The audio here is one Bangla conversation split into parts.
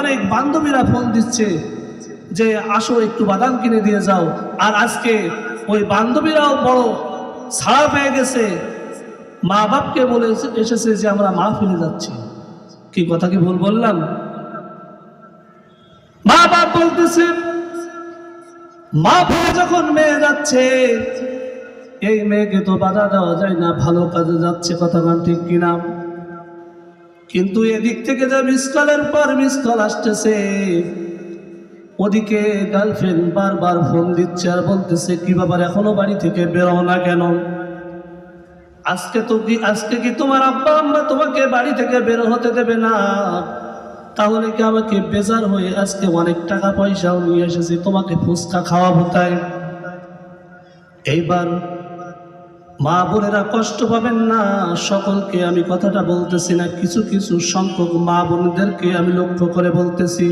অনেক বান্ধবীরা ফোন দিচ্ছে যে, আসো, একটু বাদাম কিনে দিয়ে যাও। আর আজকে ওই বান্ধবীরাও বড় ছাড়া পেয়ে গেছে। মা বাপকে বলে এসেছে যে, আমরা মা ফেলে যাচ্ছি। কি কথা কি ভুল বললাম? মা বাপ বলতেছে মা ফেলে যখন মেয়ে যাচ্ছে, এই মেয়েকে তো বাধা দেওয়া যায় না, ভালো কাজে যাচ্ছে। কথা ঠিক কিনা? কিন্তু এদিক থেকে যে মিস কলের পর মিস কল আসতেছে, ওদিকে গার্লফ্রেন্ড বারবার ফোন দিচ্ছে আর বলতেছে, কি ব্যাপার, এখনও বাড়ি থেকে বেরো না কেন? আজকে তো কি, আজকে কি তোমার আব্বা আম্মা তোমাকে বাড়ি থেকে বের হতে দেবে না? তাহলে কি আমাকে বেজার হয়ে আজকে অনেক টাকা পয়সাও নিয়ে এসেছি, তোমাকে ফুচকা খাওয়াবো তাই? এইবার মা বোনেরা কষ্ট পাবেন না। সকলকে আমি কথাটা বলতেছি না, কিছু কিছু সংখ্যক মা বোনদেরকে আমি লক্ষ্য করে বলতেছি।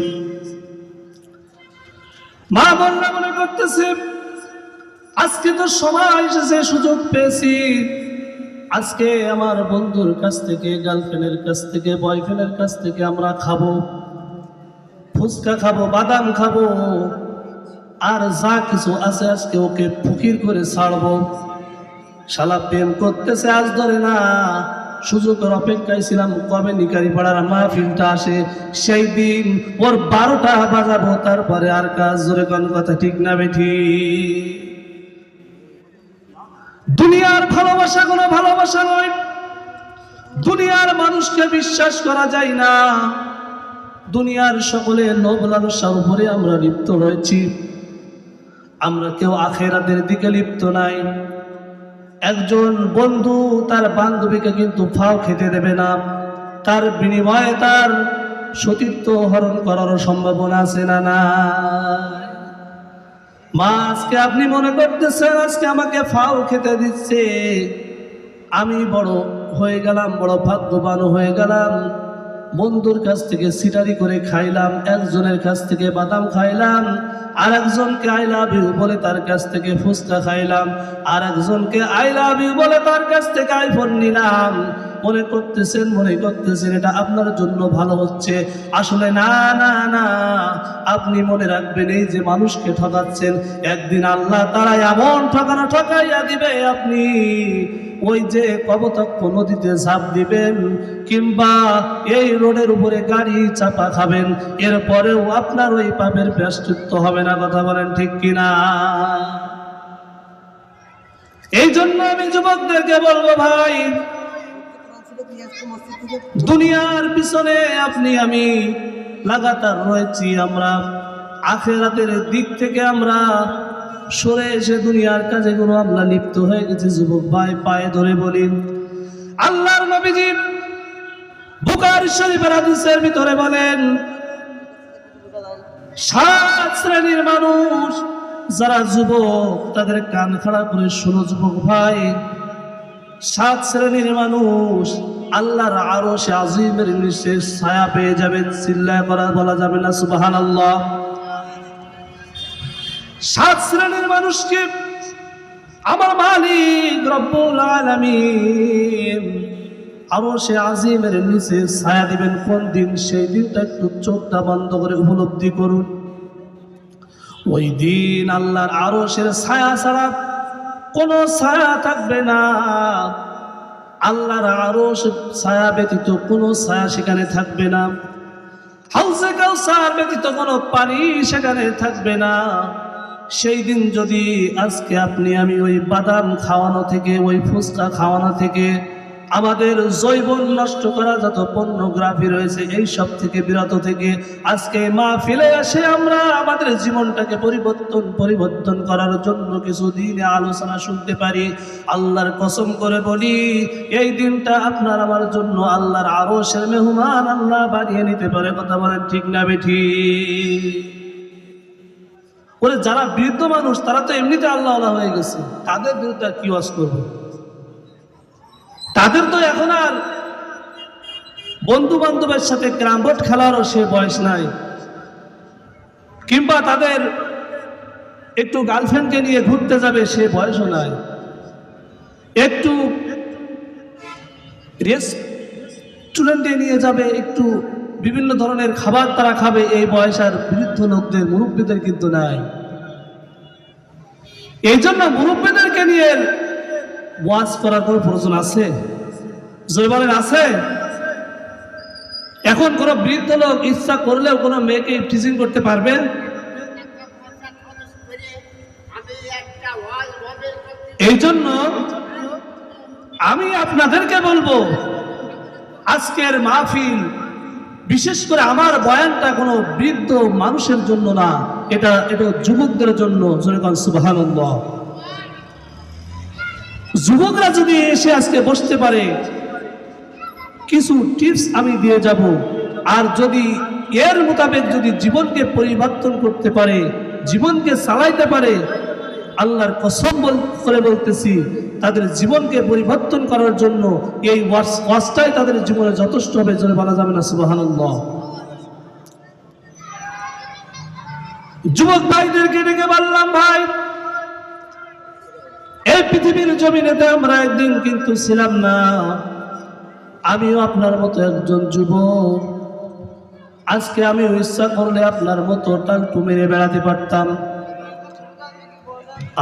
মা বোনরা মনে করতেছে, আজকে তো সময় এসেছে, সুযোগ পেয়েছি। আজকে আমার বন্ধুর কাছ থেকে গার্লফ্রেন্ডের কাছ থেকে বয়ফ্রেন্ডের কাছ থেকে আমরা খাব, ফুচকা খাব, বাদাম খাব, আর যা কিছু আছে আজকে ওকে ফকির করে ছাড়বো। শালা প্রেম করতেছে, আজ ধরে না। সুযোগের অপেক্ষায় ছিলাম, কবে নিকারি পাড়ার মাহফিলটা আসে? সেই দিন ওর বারোটা বাজাবো, তারপরে আর কাজ জোরে কোন কথা ঠিক না বেঠি। দুনিয়ার ভালোবাসা কোনো ভালোবাসা নয়। দুনিয়ার মানুষকে বিশ্বাস করা যায় না। দুনিয়ার সকলে লোভ লালসার উপরে আমরা লিপ্ত রয়েছি। আমরা কেউ আখেরাতের দিকে লিপ্ত নাই। একজন বন্ধু তার বান্ধবীকে কিন্তু ফাও খেতে দেবে না। তার বিনিময়ে তার সতীর্থ হরণ করার সম্ভাবনা আছে না না মা, আজকে আপনি মনে করতেছেন আজকে আমাকে ফাও খেতে দিচ্ছে। আমি বড় হয়ে গেলাম, বড় ভাগ্যবান হয়ে গেলাম। বন্ধুর কাছ থেকে সিটারি করে খাইলাম, একজনের কাছ থেকে বাদাম খাইলাম আর একজনকে আই লাভ ইউ বলে তার কাছ থেকে ফুচকা খাইলাম আর একজনকে আই লাভ ইউ বলে তার কাছ থেকে আইফোন নিলাম। মনে করতেছেন মনে করতেছেন, এটা আপনার জন্য ভালো হচ্ছে। আসলে না না না, আপনি মনে রাখবেন, এই যে মানুষকে ঠকাচ্ছেন, একদিন আল্লাহ তারা এমন ঠকানো ঠকাইয়া দিবে আপনি। ওই যে কবতক্ষ নদীতে ঝাঁপ দিবেন কিংবা এই রোডের উপরে গাড়ি চাপা খাবেন, এরপরেও আপনার ওই পাপের ব্যস্তিত্ব হবে না, কথা বলেন ঠিক কিনা? এই জন্য আমি যুবকদেরকে বলব ভাই, দুনিয়ার পিছনে আপনি, আমি লাগাতার রয়েছি আমরা, আখেরাতের দিক থেকে আমরা সরে এসে দুনিয়ার কাজে কোনো আমরা লিপ্ত হয়ে গেছি, যুবক ভাই, পায়ে ধরে বলি, আল্লাহর নবীজি বুকার শরীফের হাদিসের ভিতরে বলেন, সাত শ্রেণির মানুষ, যারা যুবক, তাদের কান খাড়া করে শোনো যুবক ভাই, সাত শ্রেণির মানুষ, আল্লাহর আরও সে আজিমের নিচে ছায়া পেয়ে যাবে চিল্লা করা বলা যাবে না সুবাহান আল্লাহ সাত শ্রেণির মানুষকে আমার মালিক রব্বুল আলামিন। আরও সে আজিমের নিচে ছায়া দিবেন, কোন দিন? সেই দিনটা একটু চোখটা বন্ধ করে উপলব্ধি করুন। ওই দিন আল্লাহর আরও সে ছায়া ছাড়া কোনো ছায়া থাকবে না। আল্লাহর আরও ছায়া ব্যতীত কোনো ছায়া সেখানে থাকবে না। হাউসে কাউসার ব্যতীত কোনো পানি সেখানে থাকবে না। সেই দিন যদি আজকে আপনি, আমি ওই বাদাম খাওয়ানো থেকে, ওই ফুচকা খাওয়ানো থেকে আমাদের জৈবন নষ্ট করা যত পণ্যগ্রাফি রয়েছে, এই সব থেকে বিরত থেকে আজকে মা ফেলে আসে আমরা আমাদের জীবনটাকে পরিবর্তন পরিবর্তন করার জন্য কিছু দিনে আলোচনা শুনতে পারি। আল্লাহর কসম করে বলি, এই দিনটা আপনার আমার জন্য আল্লাহর আরও সে মেহমান আল্লাহ বানিয়ে নিতে পারে। কথা বলেন ঠিক না বেঠি ওরে যারা বৃদ্ধ মানুষ, তারা তো এমনিতে আল্লাহ আল্লাহ হয়ে গেছে। তাদের বিরুদ্ধে আর কি ওয়াজ করব? তাদের তো এখন আর বন্ধু বান্ধবের সাথে ক্রামবোর্ড খেলারও সে বয়স নাই। কিংবা তাদের একটু গার্লফ্রেন্ডকে নিয়ে ঘুরতে যাবে, সে বয়সও নাই। একটু রেস্টুরেন্টে নিয়ে যাবে, একটু বিভিন্ন ধরনের খাবার তারা খাবে, এই বয়স আর বৃদ্ধ লোকদের মুরব্বীদের কিন্তু নাই। এই জন্য মুরব্বীদেরকে নিয়ে ওয়াজ করার কোনো প্রয়োজন আছে? জয় বলেন, আছে। এখন কোন বৃদ্ধ লোক ইচ্ছা করলেও কোনো মেয়েকে টিচিং করতে পারবে? এই জন্য আমি আপনাদেরকে বলব, আজকের মাহফিল বিশেষ করে আমার বয়ানটা কোনো বৃদ্ধ মানুষের জন্য না, এটা এটা যুবকদের জন্য। সুবহানাল্লাহ। যুবকরা যদি এসে আজকে বসতে পারে, কিছু টিপস আমি দিয়ে যাব। আর যদি এর মোতাবেক যদি জীবনকে পরিবর্তন করতে পারে, জীবনকে চালাইতে পারে, আল্লাহর কসম করে বলতেছি তাদের জীবনকে পরিবর্তন করার জন্য এই ওয়াজটাই তাদের জীবনে যথেষ্ট হবে, জোরে বলা যাবে না, সুবহানাল্লাহ। যুবক ভাইদেরকে ডেকে বললাম, ভাই, এই পৃথিবীর জমিনেতে আমরা একদিন কিন্তু ছিলাম না। আমিও আপনার মতো একজন যুবক। আজকে আমিও ইচ্ছা করলে আপনার মতো টাংটু মেরে বেড়াতে পারতাম।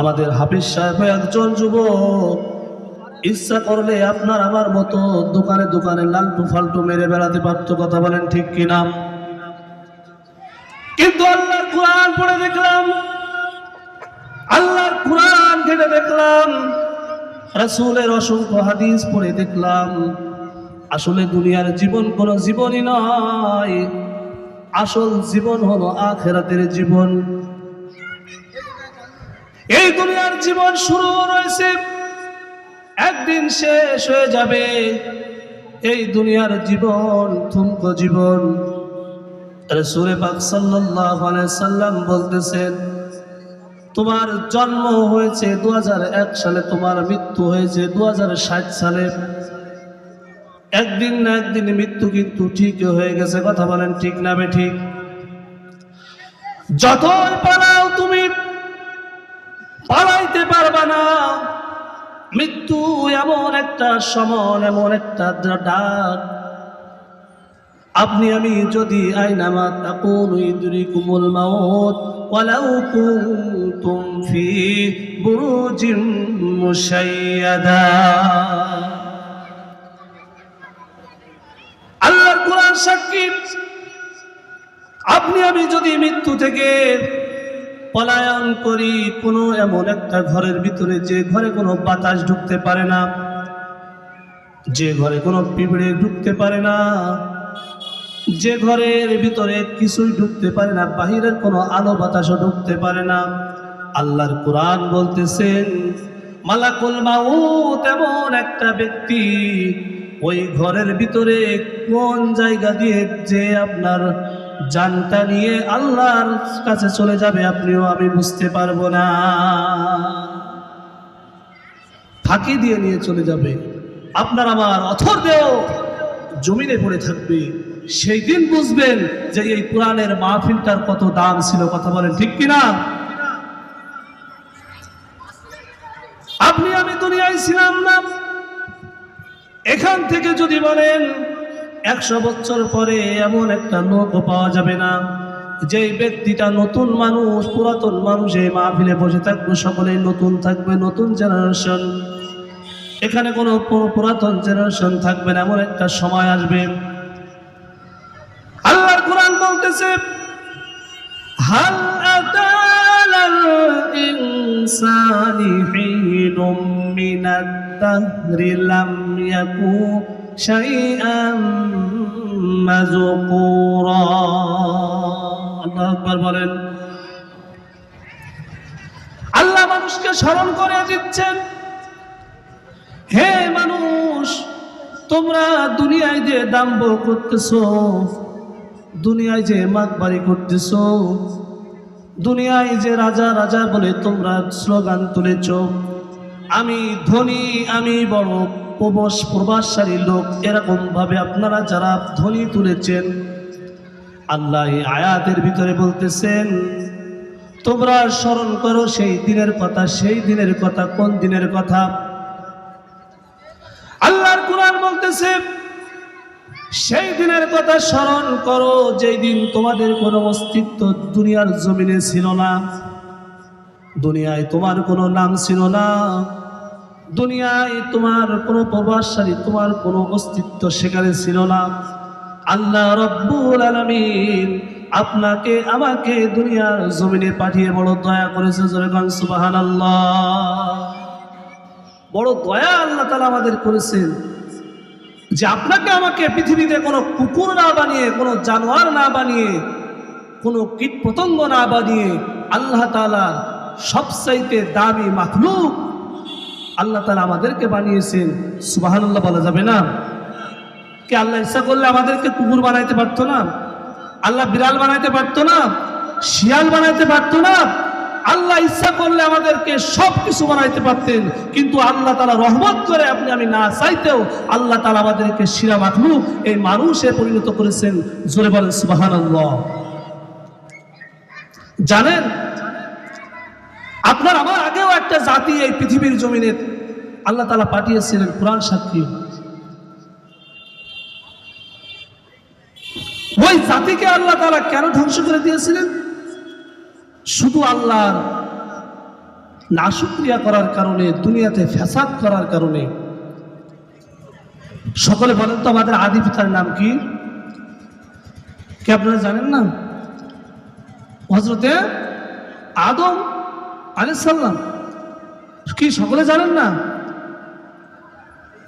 আমাদের হাফিজ সাহেব একজন যুবক। ইচ্ছা করলে আপনার আমার মতো দোকানে দোকানে লালটু ফালটু মেরে বেড়াতে পারতো, কথা বলেন ঠিক কিনা? কিন্তু আল্লাহর কোরআন পড়ে দেখলাম, আল্লাহর কোরআন ঘেটে দেখলাম, রাসূলের অসংখ্য হাদিস পড়ে দেখলাম, আসলে দুনিয়ার জীবন কোনো জীবনই নয়, আসল জীবন হলো আখেরাতের জীবন। এই দুনিয়ার জীবন শুরু রয়েছে। একদিন শেষ হয়ে যাবে। এই দুনিয়ার জীবন, থুমকো জীবন। রসুলে পাক সাল্লাম বলতেছেন, তোমার জন্ম হয়েছে দু হাজার এক সালে, তোমার মৃত্যু হয়েছে দু হাজার সাত সালে। একদিন না একদিন মৃত্যু কিন্তু ঠিক হয়ে গেছে। কথা বলেন ঠিক না বে ঠিক? যতই পালাও তুমি পারবা না। মৃত্যু এমন একটা সমন এমন একটা ডাক। আপনি, আমি যদি আইনামা তাকুন ইদরিকুমুল মাউত, ওয়ালাউ কুনতুম ফি মুশাইয়াদা। আল্লাহর কোরআন সাক্ষী। আপনি, আমি যদি মৃত্যু থেকে পলায়ন করি, কোনো এমন একটা ঘরের ভিতরে যে ঘরে কোনো বাতাস ঢুকতে পারে না, যে ঘরে কোনো পিঁপড়ে ঢুকতে পারে না, যে ঘরের ভিতরে কিছুই ঢুকতে পারে না, বাহিরের কোনো আলো বাতাসও ঢুকতে পারে না। আল্লাহর কোরআন বলতেছেন মালাকুল মাউত এমন একটা ব্যক্তি, ওই ঘরের ভিতরে কোন জায়গা দিয়ে যে আপনার জানটা নিয়ে আল্লাহর কাছে চলে যাবে আপনিও, আমি বুঝতে পারব না। ফাঁকি দিয়ে নিয়ে চলে যাবে। আপনার আমার অথর দেও জমিনে পড়ে থাকবে। সেই দিন বুঝবেন যে এই কোরআনের মাহফিলটার কত দাম ছিল, কথা বলেন ঠিক কিনা? আপনি, আমি দুনিয়ায় ছিলাম না। এখান থেকে যদি বলেন একশো বছর পরে এমন একটা নৌকো পাওয়া যাবে না। যে ব্যক্তিটা নতুন মানুষ, পুরাতন মানুষ, এই মাহফিলে বসে থাকবে, সকলেই নতুন থাকবে, নতুন জেনারেশন এখানে কোনো পুরাতন জেনারেশন থাকবে না, এমন একটা সময় আসবে। আল্লাহর কোরআন বলতেছে ইনসানি হিনুম মিনাদ দাহরি লাম ইয়াকু শাইআম মাযকুরা। আল্লাহু বলেন। আল্লাহ মানুষকে স্মরণ করে দিচ্ছেন। হে মানুষ, তোমরা দুনিয়ায় যে দাম্ব করতেছো দুনিয়ায় যে মাগবাড়ি করতেছো, দুনিয়ায় যে রাজা রাজা বলে তোমরা স্লোগান তুলেছ, আমি ধনী, আমি বড় প্রবাস প্রবাসী লোক এরকম ভাবে আপনারা যারা ধনী তুলেছেন, আল্লাহ আয়াতের ভিতরে বলতেছেন, তোমরা স্মরণ করো সেই দিনের কথা, সেই দিনের কথা, কোন দিনের কথা? আল্লাহর কোরআন বলতেছে, সেই দিনের কথা স্মরণ করো যেই দিন তোমাদের কোনো অস্তিত্ব দুনিয়ার জমিনে ছিল না, দুনিয়ায় তোমার কোনো নাম ছিল না। দুনিয়ায় তোমার কোনো প্রভাবশালী, তোমার কোনো অস্তিত্ব সেখানে ছিল না। আল্লাহ রব্বুল আলামিন আপনাকে, আমাকে দুনিয়ার জমিনে পাঠিয়ে বড় দয়া করেছে জোরেগান সুবাহান বড় দয়া আল্লাহ তালা আমাদের করেছেন যে আপনাকে আমাকে পৃথিবীতে কোনো কুকুর না বানিয়ে, কোনো জানোয়ার না বানিয়ে, কোনো কীট পতঙ্গ না বানিয়ে আল্লাহ তালার সবচাইতে দামি মাখলুক আল্লাহ তালা আমাদেরকে বানিয়েছেন। সুবাহান্লাহ বলা যাবে না? কে আল্লাহ ইচ্ছা করলে আমাদেরকে কুকুর বানাইতে পারতো না? আল্লাহ বিড়াল বানাইতে পারতো না? শিয়াল বানাইতে পারতো না? আল্লাহ ইচ্ছা করলে আমাদেরকে সব কিছু বানাইতে পারতেন, কিন্তু আল্লাহ তালা রহমত করে আপনি আমি না চাইতেও আল্লাহ তালা আমাদেরকে শিরা মাখলু এই মানুষে পরিণত করেছেন। জোরে বলেন সুবাহান জানেন, আপনার আমার একটা জাতি এই পৃথিবীর জমিনে আল্লাহ তালা পাঠিয়েছিলেন কোরআন সাক্ষী। ওই জাতিকে আল্লাহ তালা কেন ধ্বংস করে দিয়েছিলেন? শুধু আল্লাহর নাশুক্রিয়া করার কারণে, দুনিয়াতে ফ্যাসাদ করার কারণে। সকলে বলেন তো আমাদের আদি পিতার নাম কি? আপনারা জানেন না? হজরতে আদম আলাইসাল্লাম কি, সকলে জানেন না?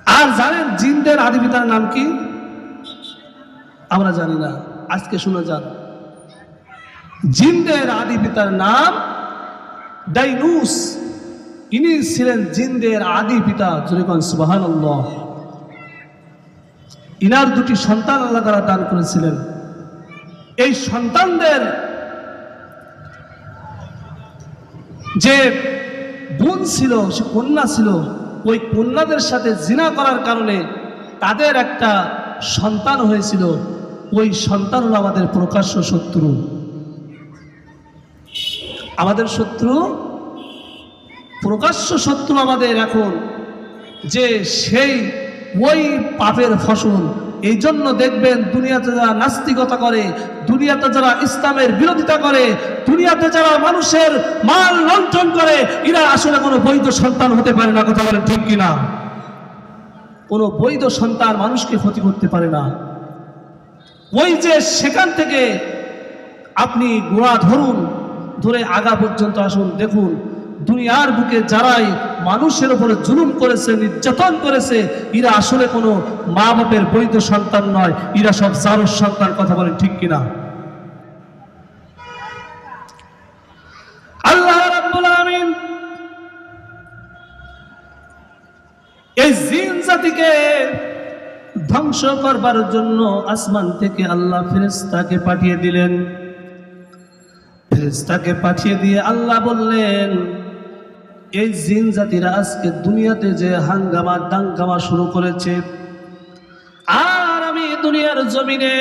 আর জানেন জিনদের আদি পিতার নাম কি? আমরা জানি না। আজকে শুনে যান। জিনদের আদি পিতার নাম ডাইনুস। ইনি ছিলেন জিনদের আদি পিতা জরিকন সুবাহান ইনার দুটি সন্তান আল্লাহ তারা দান করেছিলেন। এই সন্তানদের যে বোন ছিল, সে কন্যা ছিল, ওই কন্যাদের সাথে জিনা করার কারণে তাদের একটা সন্তান হয়েছিল। ওই সন্তান হলো আমাদের প্রকাশ্য শত্রু। আমাদের শত্রু, প্রকাশ্য শত্রু আমাদের এখন, যে সেই ওই পাপের ফসল। এই জন্য দেখবেন দুনিয়াতে যারা নাস্তিকতা করে, দুনিয়াতে যারা ইসলামের বিরোধিতা করে, দুনিয়াতে যারা মানুষের মাল লণ্ঠন করে, এরা আসলে কোনো বৈধ সন্তান হতে পারে না, কথা বলেন ঠিক কিনা? কোনো বৈধ সন্তান মানুষকে ক্ষতি করতে পারে না। ওই যে সেখান থেকে আপনি গোড়া ধরুন, ধরে আগা পর্যন্ত আসুন, দেখুন দুনিয়ার বুকে যারাই মানুষের উপরে জুলুম করেছে, নির্যাতন করেছে, এরা আসলে কোনো মা বাপের বৈধ সন্তান নয়। এরা সব জারস সন্তান, কথা বলেন ঠিক কিনা? আল্লাহ এই জিন জাতিকে ধ্বংস করবার জন্য আসমান থেকে আল্লাহ ফেরেস্তাকে পাঠিয়ে দিলেন। ফেরেস্তাকে পাঠিয়ে দিয়ে আল্লাহ বললেন এই জিন জাতিরা আজকে দুনিয়াতে যে হাঙ্গামা দাঙ্গামা শুরু করেছে, আর আমি দুনিয়ার জমিনে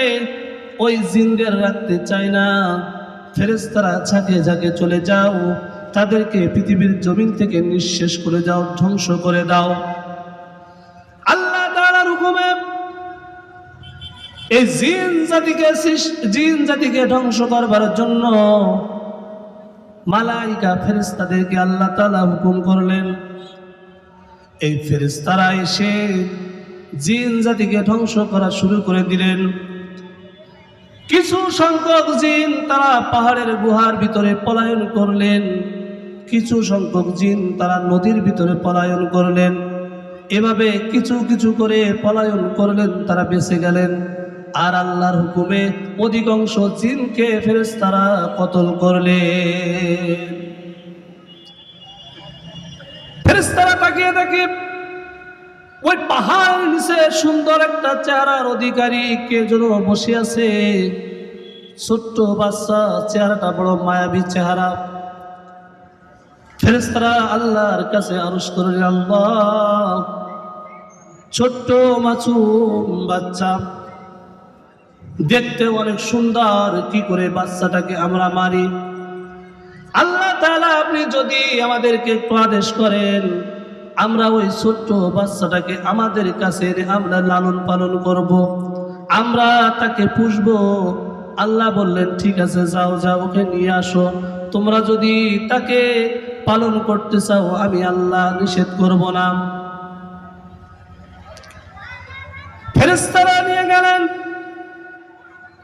ওই জিনদের রাখতে চাই না। ফেরেস্তারা ঝাঁকে ঝাঁকে চলে যাও, তাদেরকে পৃথিবীর জমিন থেকে নিঃশেষ করে যাও ধ্বংস করে দাও। আল্লাহ এই জিন জাতিকে জিন জাতিকে ধ্বংস করবার জন্য মালাইকা ফেরেস্তাদেরকে আল্লাহ তাআলা হুকুম করলেন, এই ফেরেস্তারা এসে জিন জাতিকে ধ্বংস করা শুরু করে দিলেন। কিছু সংখ্যক জিন তারা পাহাড়ের গুহার ভিতরে পলায়ন করলেন, কিছু সংখ্যক জিন তারা নদীর ভিতরে পলায়ন করলেন। এভাবে কিছু কিছু করে পলায়ন করলেন, তারা বেঁচে গেলেন। আর আল্লাহর হুকুমে অধিকাংশ জিনকে ফেরেশতারা কতল করলেন ফেরেশতারা তাকিয়ে দেখে ওই পাহাড় নিচে সুন্দর একটা চেহারার অধিকারী কে যেন বসে আছে। ছোট্ট বাচ্চা চেহারাটা বড় মায়াবী চেহারা। ফেরেস্তারা আল্লাহর কাছে আরস করলেন, আল্লাহ, ছোট্ট মাছুম বাচ্চা দেখতে অনেক সুন্দর। কি করে বাচ্চাটাকে আমরা মারি? আল্লাহ তালা আপনি যদি আমাদেরকে একটু আদেশ করেন, আমরা ওই ছোট্ট বাচ্চাটাকে আমাদের কাছে আমরা লালন পালন করব। আমরা তাকে পুষবো। আল্লাহ বললেন, ঠিক আছে, যাও যাও, ওকে নিয়ে আসো। তোমরা যদি তাকে পালন করতে চাও, আমি আল্লাহ নিষেধ করব না। ফেরেস্তারা নিয়ে গেলেন।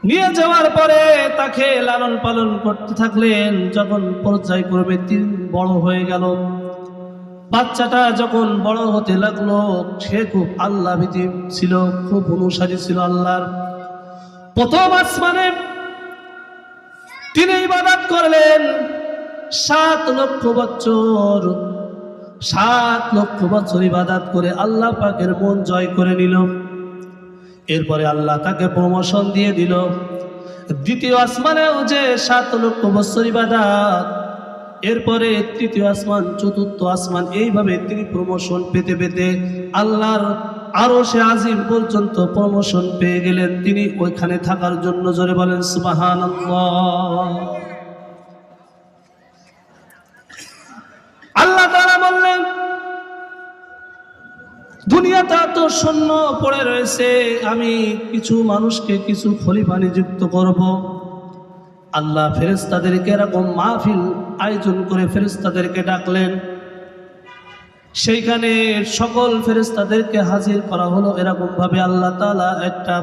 নিয়ে যাওয়ার পরে তাকে লালন পালন করতে থাকলেন। যখন পর্যায় করবে তিন বড় হয়ে গেল। বাচ্চাটা যখন বড় হতে লাগল, সে খুব আল্লাহ ভীতি ছিল, খুব অনুসারী ছিল আল্লাহর। প্রথম আসমানে তিনি ইবাদত করলেন। সাত লক্ষ বছর, সাত লক্ষ বছর ইবাদত করে আল্লাহ পাকের মন জয় করে নিল। এরপরে আল্লাহ তাকে প্রমোশন দিয়ে দিল। দ্বিতীয় আসমানেও যে সাত লক্ষ বছর ইবাদাত, এরপরে তৃতীয় আসমান, চতুর্থ আসমান, এইভাবে তিনি প্রমোশন পেতে পেতে আল্লাহর আরও সে আজিম পর্যন্ত প্রমোশন পেয়ে গেলেন। তিনি ওইখানে থাকার জন্য জোরে বলেন সুবাহান আল্লাহ দুনিয়াটা তো শূন্য পড়ে রয়েছে। আমি কিছু মানুষকে কিছু খলিফা নিযুক্ত করব। আল্লাহ ফেরেস্তাদেরকে এরকম মাহফিল আয়োজন করে ফেরেস্তাদেরকে ডাকলেন। সেইখানে সকল ফেরেস্তাদেরকে হাজির করা হলো। এরকমভাবে আল্লাহ তালা একটা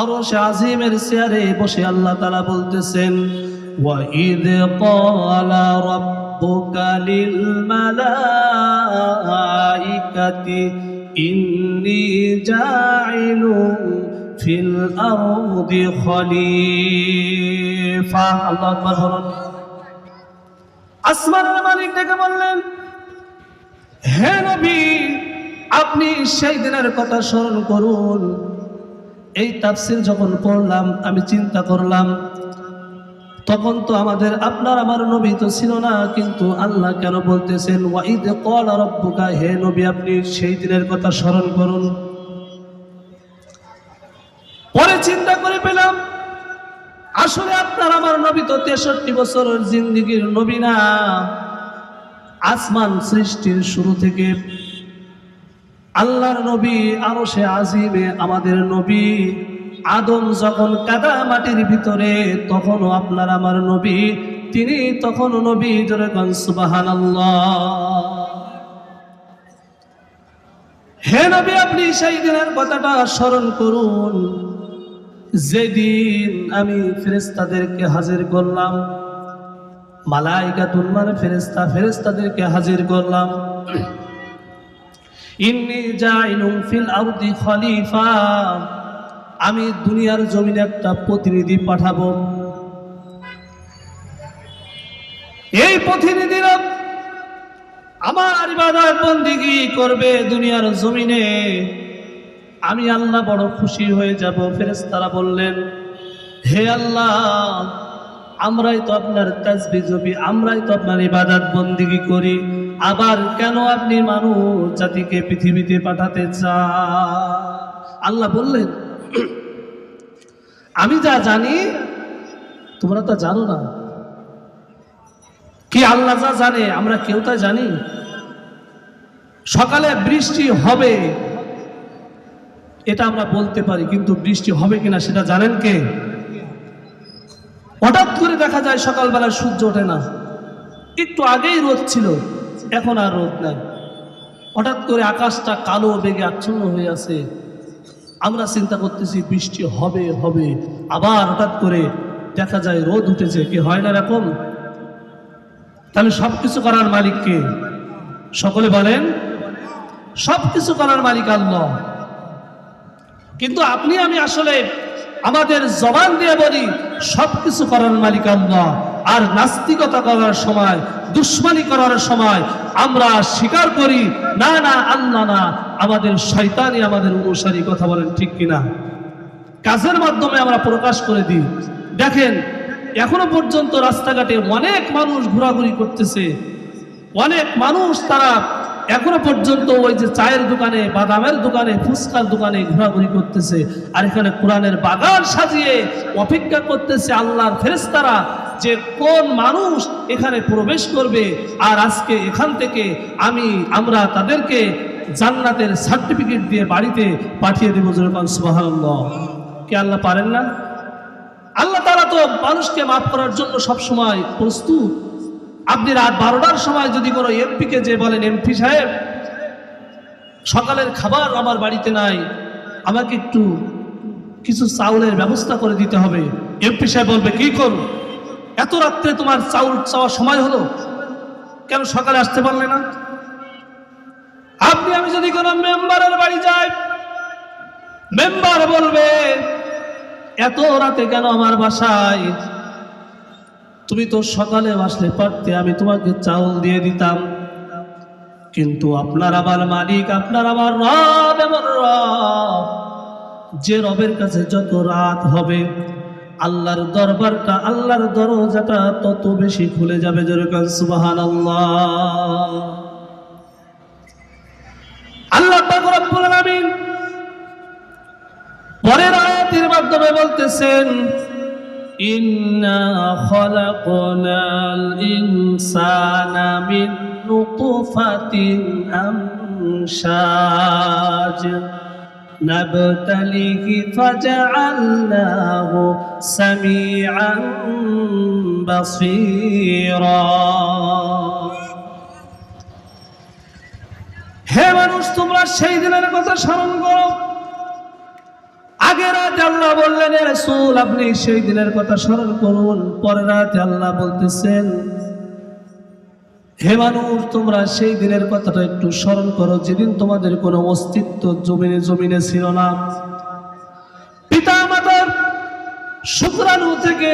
আরও সে আজিমের চেয়ারে বসে আল্লাহ তালা বলতেছেন, ওয়া ঈদ رَبُّكَ لِلْمَلَائِكَةِ إِنِّي جَاعِلٌ فِي الْأَرْضِ خَلِيفَةً আল্লাহু আকবার বলুন আসমানের মালিক ডেকে বললেন হে নবী আপনি সেই দিনের কথা স্মরণ করুন এই তাফসির যখন পড়লাম আমি চিন্তা করলাম তখন তো আমাদের আপনার আমার নবী তো ছিল না, কিন্তু আল্লাহ কেন বলতেছেন ওয়াইদ কল রব্বুকা হে নবী, আপনি সেই দিনের কথা স্মরণ করুন। পরে চিন্তা করে পেলাম, আসলে আপনার আমার নবী তো তেষট্টি বছরের জিন্দিগির নবী না। আসমান সৃষ্টির শুরু থেকে আল্লাহর নবী আরও সে আজিমে আমাদের নবী। আদম যখন কাদা মাটির ভিতরে, তখনও আপনার আমার নবী। তিনি তখন নবী জোরে সুবাহান হে নবী, আপনি সেই দিনের কথাটা স্মরণ করুন। যেদিন আমি ফেরেস্তাদেরকে হাজির করলাম, মালাইকাতুন মানে ফেরেস্তা ফেরেস্তাদেরকে হাজির করলাম। ইন্নি জাইলুম ফিল আরদি খলিফা। আমি দুনিয়ার জমিনে একটা প্রতিনিধি পাঠাবো। এই প্রতিনিধিরা আমার ইবাদত বন্দিগি করবে দুনিয়ার জমিনে। আমি আল্লাহ বড় খুশি হয়ে যাব, ফেরেশতারা বললেন, হে আল্লাহ, আমরাই তো আপনার তাজবি জবি আমরাই তো আপনার ইবাদত বন্দিগি করি। আবার কেন আপনি মানুষ জাতিকে পৃথিবীতে পাঠাতে চান? আল্লাহ বললেন আমি যা জানি, তোমরা তা জানো না। কি আল্লাহ যা জানে, আমরা কেউ তা জানি? সকালে বৃষ্টি হবে, এটা আমরা বলতে পারি, কিন্তু বৃষ্টি হবে কিনা সেটা জানেন কে? হঠাৎ করে দেখা যায় সকালবেলা সূর্য ওঠে না। একটু আগেই রোদ ছিল, এখন আর রোদ নাই। হঠাৎ করে আকাশটা কালো বেগে আচ্ছন্ন হয়ে আছে। আমরা চিন্তা করতেছি, বৃষ্টি হবে হবে। আবার হঠাৎ করে দেখা যায়, রোদ উঠেছে। কি হয় না এরকম? তাহলে সব কিছু করার মালিক কে? সকলে বলেন সব কিছু করার মালিক আল্লাহ। কিন্তু আপনি, আমি আসলে আমাদের জবান দিয়ে বলি সব কিছু করার মালিক আল্লাহ। আর নাস্তিকতা করার সময়, দুশ্মনী করার সময় আমরা স্বীকার করি, না না, আল্লাহ না, আমাদের শয়তানই আমাদের অনুসারী, কথা বলেন ঠিক কিনা? কাজের মাধ্যমে আমরা প্রকাশ করে দিই। দেখেন, এখনও পর্যন্ত রাস্তাঘাটে অনেক মানুষ ঘোরাঘুরি করতেছে। অনেক মানুষ তারা এখনও পর্যন্ত ওই যে চায়ের দোকানে, বাদামের দোকানে, ফুচকার দোকানে ঘোরাঘুরি করতেছে। আর এখানে কোরআনের বাগান সাজিয়ে অপেক্ষা করতেছে আল্লাহর ফেরেস্তারা যে কোন মানুষ এখানে প্রবেশ করবে, আর আজকে এখান থেকে আমি, আমরা তাদেরকে জান্নাতের সার্টিফিকেট দিয়ে বাড়িতে পাঠিয়ে দেবো যেরকম সুবহানাল্লাহ। কে আল্লাহ পারেন না? আল্লাহ তারা তো মানুষকে মাফ করার জন্য সব সময় প্রস্তুত। আপনি রাত বারোটার সময় যদি কোনো এমপিকে যে বলেন, এমপি সাহেব, সকালের খাবার আমার বাড়িতে নাই, আমাকে একটু কিছু চাউলের ব্যবস্থা করে দিতে হবে। এমপি সাহেব বলবে, কি করব? এত রাত্রে তোমার চাউল চাওয়ার সময় হলো? কেন সকালে আসতে পারলে না? আপনি, আমি যদি কোনো মেম্বারের বাড়ি যাই, মেম্বার বলবে, এত রাতে কেন আমার বাসায়? তুমি তো সকালে আসলে পারতে, আমি তোমাকে চাউল দিয়ে দিতাম। কিন্তু আপনার আমার মালিক, আপনার আমার রব, এমন রব, যে রবের কাছে যত রাত হবে আল্লাহর দরবারটা, আল্লাহর দরজাটা তত বেশি খুলে যাবে যেরকম সুবাহান আল্লাহ রব্বুল পরের আয়াতের মাধ্যমে বলতেছেন, ইন্না نبتليه فجعلناه سميعا بصيرا হে মানুষ তোমরা সেই দিনের কথা স্মরণ করো আগের রাতে আল্লাহ বললেন "এ রাসূল আপনি সেই দিনের কথা স্মরণ করুন পরের রাতে আল্লাহ বলতেছেন হে মানুষ, তোমরা সেই দিনের কথাটা একটু স্মরণ করো, যেদিন তোমাদের কোনো অস্তিত্ব জমিনে জমিনে ছিল না। পিতা মাতার শুক্রাণু থেকে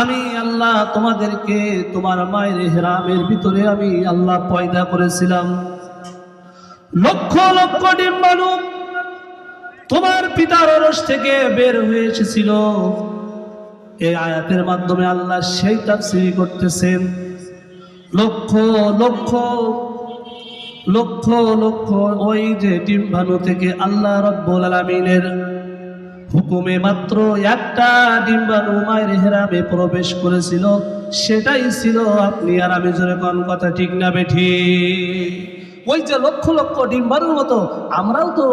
আমি আল্লাহ তোমাদেরকে, তোমার মায়ের হেরামের ভিতরে আমি আল্লাহ পয়দা করেছিলাম। লক্ষ লক্ষ ডিম্বাণু তোমার পিতার অরস থেকে বের হয়ে এসেছিল। এই আয়াতের মাধ্যমে আল্লাহ সেই তাফসিরি করতেছেন। লক্ষ লক্ষ লক্ষ লক্ষ ওই যে ডিম্বাণু থেকে আল্লাহ রব্বুল আলামিনের হুকুমে মাত্র একটা ডিম্বাণু মায়ের হেরামে প্রবেশ করেছিল, সেটাই ছিল আপনি আর আমি জোরে কোন কথা ঠিক না বেঠি ওই যে লক্ষ লক্ষ ডিম্বাণুর মতো আমরাও তো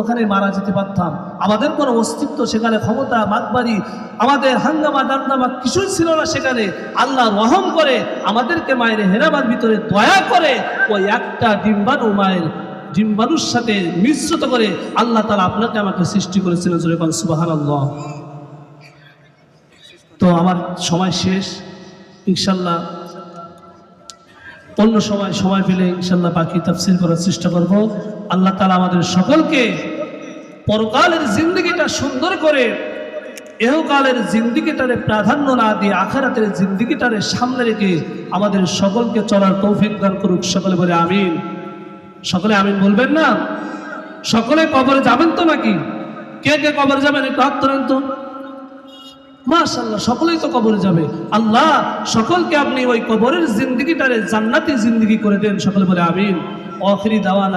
ওখানে মারা যেতে পারতাম। আমাদের কোনো অস্তিত্ব সেখানে, ক্ষমতা মাতবাড়ি আমাদের হাঙ্গামা দান্দামা কিছুই ছিল না সেখানে। আল্লাহ রহম করে আমাদেরকে মায়ের হেরাবার ভিতরে দয়া করে ওই একটা ডিম্বাণু মায়ের ডিম্বাণুর সাথে মিশ্রিত করে আল্লাহ তালা আপনাকে আমাকে সৃষ্টি করেছিলেন যেরকম সুবাহান আল্লাহ তো আমার সময় শেষ। ইনশাল্লাহ অন্য সময় সময় পেলে ইনশাল্লাহ বাকি তাফসির করার চেষ্টা করব। আল্লাহ তালা আমাদের সকলকে পরকালের জিন্দগিটা সুন্দর করে এহকালের জিন্দিগিটারে প্রাধান্য না দিয়ে আখারাতের জিন্দিগিটারে সামনে রেখে আমাদের সকলকে চলার তৌফিক দান করুক। সকলে বলে আমিন। সকলে আমিন বলবেন না? সকলে কবরে যাবেন তো নাকি? কে কে কবরে যাবেন একটু হাত তোলেন তো। মাশাল্লাহ সকলেই তো কবরে যাবে। আল্লাহ, সকলকে আপনি ওই কবরের জিন্দগিটারে জান্নাতি জিন্দগি করে দেন। সকলে বলে আমিন। আখিরি দাওয়ান